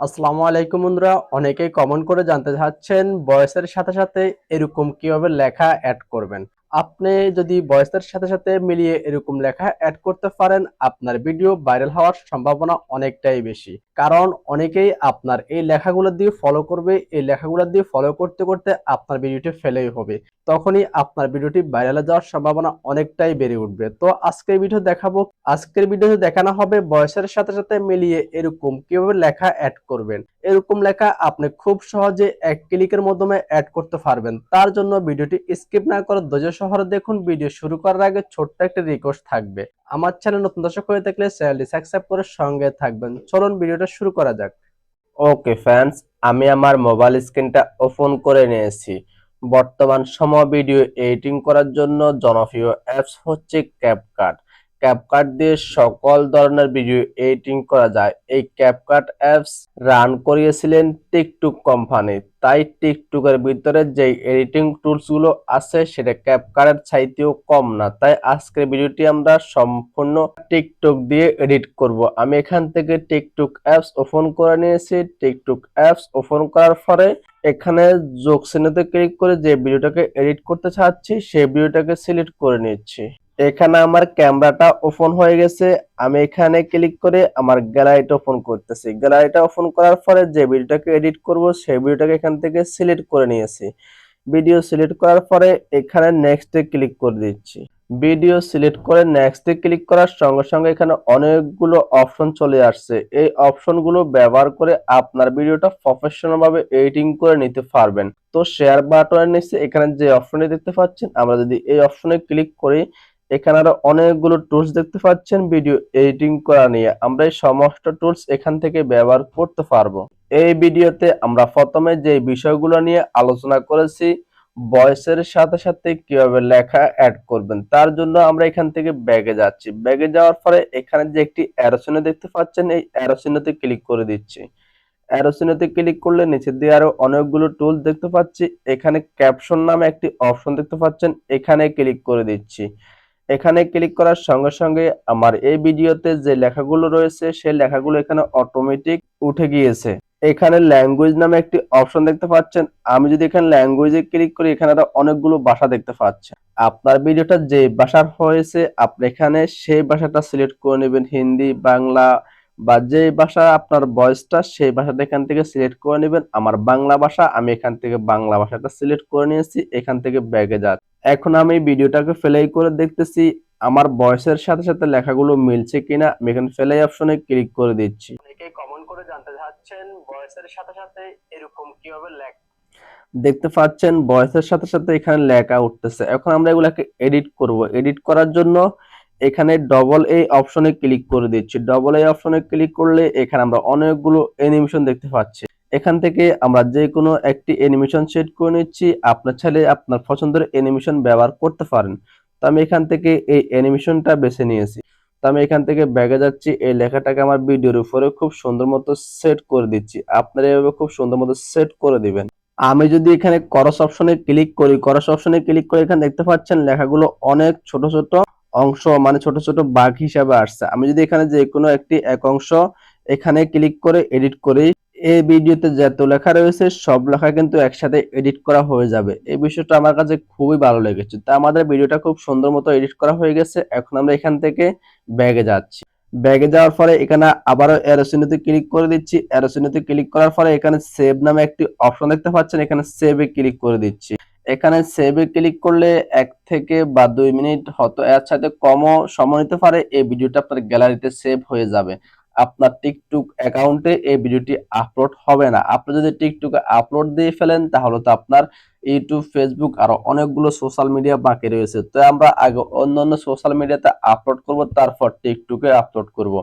আসসালামু আলাইকুম বন্ধুরা, অনেকেই কমেন্ট করে জানতে চাচ্ছেন বয়সের সাথে সাথে এরকম কীভাবে লেখা অ্যাড করবেন। আপনি যদি বয়সের সাথে সাথে মিলিয়ে এরকম লেখা অ্যাড করতে পারেন, আপনার ভিডিও ভাইরাল হওয়ার সম্ভাবনা অনেকটাই বেশি। কারণ অনেকেই আপনার এই লেখাগুলো দিয়ে ফলো করবে, এই লেখাগুলো দিয়ে ফলো করতে করতে আপনার ভিডিওটি ফেলেই হবে। তখনই আপনার ভিডিওটি ভাইরালে যাওয়ার সম্ভাবনা অনেকটাই বেড়ে উঠবে। তো আজকের ভিডিও দেখাবো। আজকের ভিডিওতে দেখানো হবে বয়সের সাথে সাথে মিলিয়ে এরকম কীভাবে লেখা অ্যাড করবেন। এরকম লেখা আপনি খুব সহজে এক ক্লিকের মাধ্যমে অ্যাড করতে পারবেন। তার জন্য ভিডিওটি স্কিপ না করে ধৈর্য সহরে দেখুন। ভিডিও শুরু করার আগে ছোট্ট একটা রিকোয়েস্ট থাকবে। আমার চ্যানেল নতুন দর্শক হয়ে থাকলে চ্যানেলটি সাবস্ক্রাইব করে সঙ্গে থাকবেন। চলুন ভিডিওটা শুরু করা যাক। ওকে ফ্যান্স আমি আমার মোবাইল স্ক্রিনটা ওপেন করে নিয়েছি। বর্তমান সময় ভিডিও এডিটিং করার জন্য জনপ্রিয় অ্যাপস হচ্ছে ক্যাপকাট ক্যাপকাট দিয়ে সকল ধরনের ভিডিও এডিটিং করা যায়। এই ক্যাপকাট অ্যাপস রান করিয়েছিলেন টিকটুক কোম্পানি তাই টিকটুকের ভিতরে যে এডিটিং টুলসগুলো আছে, সেটা ক্যাপকাটের চাইতেও কম না। তাই আজকের ভিডিওটি আমরা সম্পূর্ণ টিকটক দিয়ে এডিট করব। আমি এখান থেকে টিকটুক অ্যাপস ওপেন করে নিয়েছি। টিকটুক অ্যাপস ওপেন করার পরে এখানে যোগ চিহ্নতে ক্লিক করে যে ভিডিওটাকে এডিট করতে চাচ্ছি, সেই ভিডিওটাকে সিলেক্ট করে নিচ্ছি। এখানে আমার ক্যামেরাটা ওপেন হয়ে গেছে। আমি এখানে ক্লিক করে আমার গ্যালারিটা ওপেন করতেছি। গ্যালারিটা ওপেন করার পরে যে ভিডিওটাকে এডিট করব, সেই ভিডিওটাকে এখান থেকে সিলেক্ট করে নিয়েছি। ভিডিও সিলেক্ট করার পরে এখানে নেক্সটে ক্লিক করে দিচ্ছি। ভিডিও সিলেক্ট করে নেক্সটে ক্লিক করার সঙ্গে সঙ্গে এখানে অনেকগুলো অপশন চলে আসছে। এই অপশনগুলো ব্যবহার করে আপনার ভিডিওটা প্রফেশনাল ভাবে এডিটিং করে নিতে পারবেন। তো শেয়ার বাটনের নিচে এখানে যে অপশনটি দেখতে পাচ্ছেন, আমরা যদি এই অপশনে ক্লিক করি এখানে আরও অনেকগুলো টুলস দেখতে পাচ্ছেন ভিডিও এডিটিং করা নিয়ে। আমরা এই সমস্ত টুলস এখান থেকে ব্যবহার করতে পারব। এই ভিডিওতে আমরা প্রথমে যে বিষয়গুলো নিয়ে আলোচনা করেছি ভয়েসের সাথে সাথে কীভাবে লেখা অ্যাড করবেন, তার জন্য আমরা এখান থেকে ব্যাগে যাচ্ছি। ব্যাগে যাওয়ার পরে এখানে যে একটি অ্যারোসিনে দেখতে পাচ্ছেন, এই অ্যারোসিনেতে ক্লিক করে দিচ্ছি। অ্যারোসিনেতে ক্লিক করলে নিচে দিয়ে আরও অনেকগুলো টুল দেখতে পাচ্ছি। এখানে ক্যাপশন নামে একটি অপশন দেখতে পাচ্ছেন, এখানে ক্লিক করে দিচ্ছি। এখানে ক্লিক করার সঙ্গে সঙ্গে আমার এই ভিডিওতে যে লেখাগুলো রয়েছে, সেই লেখাগুলো এখানে অটোমেটিক উঠে গিয়েছে। এখানে ল্যাঙ্গুয়েজ নামে একটি অপশন দেখতে পাচ্ছেন। আমি যদি এখানে ল্যাঙ্গুয়েজে ক্লিক করি, এখানে আরও অনেকগুলো ভাষা দেখতে পাচ্ছেন। আপনার ভিডিওটা যে ভাষার হয়েছে, আপনি এখানে সেই ভাষাটা সিলেক্ট করে নেবেন। হিন্দি, বাংলা বা যে ভাষা আপনার ভয়েসটা সেই ভাষাটা এখান থেকে সিলেক্ট করে নেবেন। আমার বাংলা ভাষা, আমি এখান থেকে বাংলা ভাষাটা সিলেক্ট করে নিয়েছি। এখান থেকে ব্যাগে যাচ্ছি। এখন আমি ভিডিওটাকে ফেলাই করে দেখতেছি আমার বয়সের সাথে সাথে লেখাগুলো মিলছে কিনা আমি এখানে ফেলাই অপশনে ক্লিক করে দিচ্ছি। অনেকেই কমেন্ট করে জানতে চাচ্ছেন বয়সের সাথে সাথে এরকম কীভাবে লেখা দেখতে পাচ্ছেন বয়সের সাথে সাথে এখানে লেখা উঠতেছে। এখন আমরা এগুলাকে এডিট করব। এডিট করার জন্য এখানে ডবল এই অপশনে ক্লিক করে দিচ্ছি। ডবল এই অপশনে ক্লিক করলে এখানে আমরা অনেকগুলো অ্যানিমেশন দেখতে পাচ্ছি। এখান থেকে আমরা যে কোনো একটি অ্যানিমেশন সেট করে নিচ্ছি। আপনার ছেলে আপনার পছন্দের অ্যানিমেশন ব্যবহার করতে পারেন। তো আমি এখান থেকে এই অ্যানিমেশনটা বেছে নিয়েছি। তো আমি এখান থেকে ব্যাগে যাচ্ছি। এই লেখাটাকে আমার ভিডিওর উপরে খুব সুন্দর মতো সেট করে দিচ্ছি। আপনারা এভাবে খুব সুন্দর মতো সেট করে দিবেন। আমি যদি এখানে করস অপশনে ক্লিক করি করস অপশনে ক্লিক করে এখানে দেখতে পাচ্ছেন লেখাগুলো অনেক ছোট ছোট অংশ মানে ছোট ছোট বাঘ হিসাবে আসছে। আমি যদি এখানে যে কোনো একটি এক অংশ এখানে ক্লিক করে এডিট করি এই ভিডিওতে যত লেখা রয়েছে, সব লেখা কিন্তু একসাথে এডিট করা হয়ে যাবে। এই বিষয়টা আমার কাছে খুবই ভালো লেগেছে। তা আমাদের ভিডিওটা খুব সুন্দর মতো এডিট করা হয়ে গেছে। এখন আমরা এখান থেকে ব্যাগে যাচ্ছি। ব্যাগে যাওয়ার পরে এখানে আবারও অ্যারোসিনোতে ক্লিক করে দিচ্ছি। অ্যারোসিনোতে ক্লিক করার পরে এখানে সেভ নামে একটি অপশন দেখতে পাচ্ছেন। এখানে সেভে ক্লিক করে দিচ্ছি। এখানে সেভে ক্লিক করলে এক থেকে বা দুই মিনিট হয়তো এর সাথে কমও সময় নিতে পারে। এই ভিডিওটা আপনার গ্যালারিতে সেভ হয়ে যাবে। আপনার টিকটক অ্যাকাউন্টে এই ভিডিওটি আপলোড হবে না। আপনি যদি টিকটকে আপলোড দিয়ে ফেলেন, তাহলে তো আপনার ইউটিউব, ফেসবুক আরও অনেকগুলো সোশ্যাল মিডিয়া বাকি রয়েছে। তো আমরা আগে অন্য অন্য সোশ্যাল মিডিয়াতে আপলোড করব, তারপর টিকটকে আপলোড করব।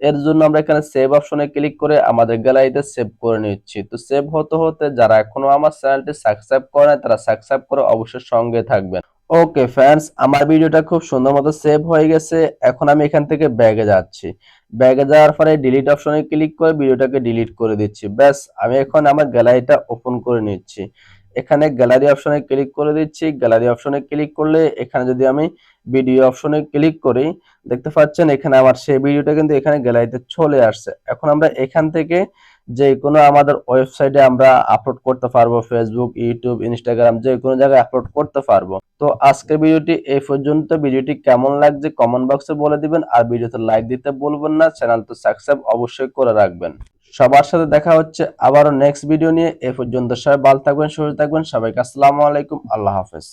এর জন্য আমরা এখানে সেভ অপশনে ক্লিক করে আমাদের গ্যালারিতে সেভ করে নিচ্ছি। তো সেভ হতে হতে যারা এখনও আমার চ্যানেলটি সাবস্ক্রাইব করে তারা সাবস্ক্রাইব করে অবশ্যই সঙ্গে থাকবেন। ওকে ফ্রেন্ডস আমার ভিডিওটা খুব সুন্দর মতো সেভ হয়ে গেছে। এখন আমি এখান থেকে ব্যাগে যাচ্ছি। ব্যাগে যাওয়ার পরে ডিলিট অপশনে ক্লিক করে ভিডিওটাকে ডিলিট করে দিচ্ছি। ব্যাস, আমি এখন আমার গ্যালারিটা ওপেন করে নিচ্ছি। এখানে গ্যালারি অপশনে ক্লিক করে দিচ্ছি। গ্যালারি অপশনে ক্লিক করলে এখানে যদি আমি ভিডিও অপশনে ক্লিক করি, দেখতে পাচ্ছেন এখানে আমার সেই ভিডিওটা কিন্তু এখানে গ্যালারিতে চলে আসছে। এখন আমরা এখান থেকে যে কোনো আমাদের ওয়েবসাইটে আমরা আপলোড করতে পারব ফেসবুক ইউটিউব ইনস্টাগ্রাম যে কোনো জায়গায় আপলোড করতে পারব। তো আজকের ভিডিওটি এই পর্যন্ত। ভিডিওটি কেমন লাগছে কমেন্ট বক্সে বলে দিবেন আর ভিডিওতে লাইক দিতে বলবেন না। চ্যানেল তো সাবস্ক্রাইব অবশ্যই করে রাখবেন। সবার সাথে দেখা হচ্ছে আবারও নেক্সট ভিডিও নিয়ে। এ পর্যন্ত সবাই ভালো থাকবেন, সুস্থ থাকবেন। সবাইকে আসসালামু আলাইকুম। আল্লাহ হাফেজ।